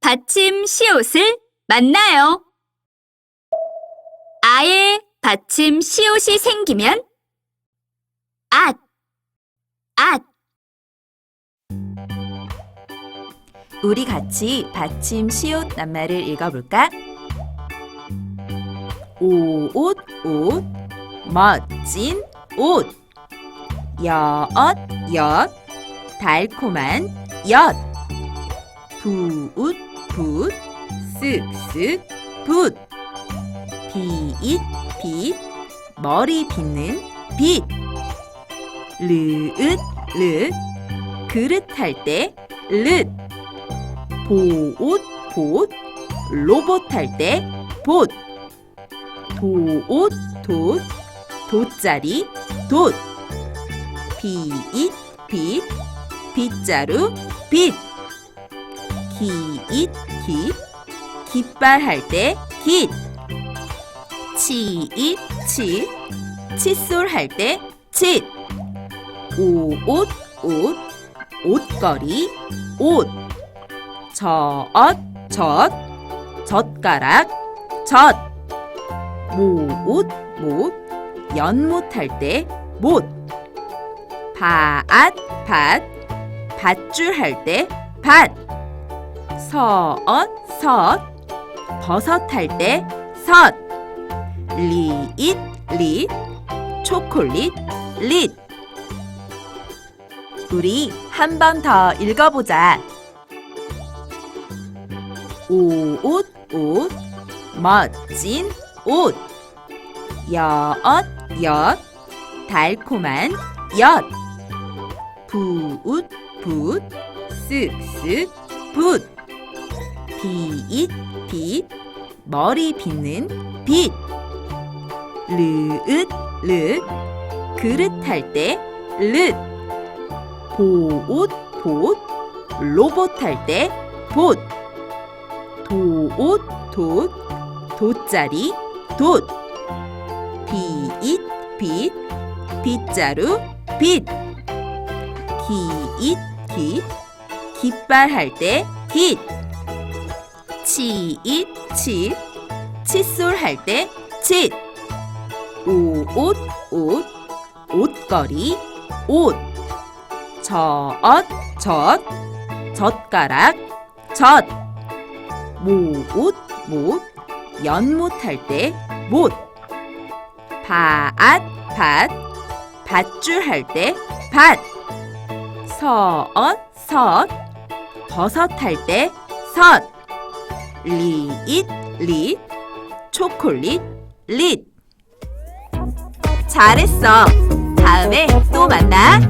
받침 시옷을 만나요. 아에 받침 시옷이 생기면 앗, 앗, 우리 같이 받침 시옷 낱말을 읽어볼까? 오옷 옷 멋진 옷. 엿, 엿. 달콤한 엿. 붓, 붓 쓱쓱. 붓. 빛, 빛 머리 빗는 빛 르읒, 르. 그릇 할때 릇. 보옷 봇 로봇 할 때 봇. 도옷 돛 돗자리 돛 비잇 빛 빗자루 빛 기잇 깃 깃발 할 때 깃. 치잇 칫 칫솔 할 때 칫. 오옷 옷. 옷걸이 옷. 젖, 젖, 젓가락, 젖. 못옷, 못, 연못 할 때 못. 밭, 밭, 밧줄 할 때 밭. 섯, 섯, 버섯 할 때 섯. 리잇, 릿, 초콜릿, 릿. 우리 한 번 더 읽어보자. 오옷 옷 멋진 옷 엿, 엿 달콤한 엿. 붓, 붓 쓱쓱 붓. 빛, 빛 머리 빗는 빛 르읒, 르 그릇 할때릇 보옷, 봇 로봇 할 때 봇. 도옷 돛 돗자리 돛 비잇 빛 빗자루 빛 기잇 깃 깃발 할 때 깃. 치잇 칫 칫솔 할 때 칫. 오옷 옷. 옷걸이 옷. 젖, 젖 젓가락 젖. 못옷 못 연못 할 때 못. 밭, 밭 밧줄 할때밭 섯, 섯 버섯 할 때 섯 리잇, 릿 초콜릿, 릿 잘했어. 다음에 또 만나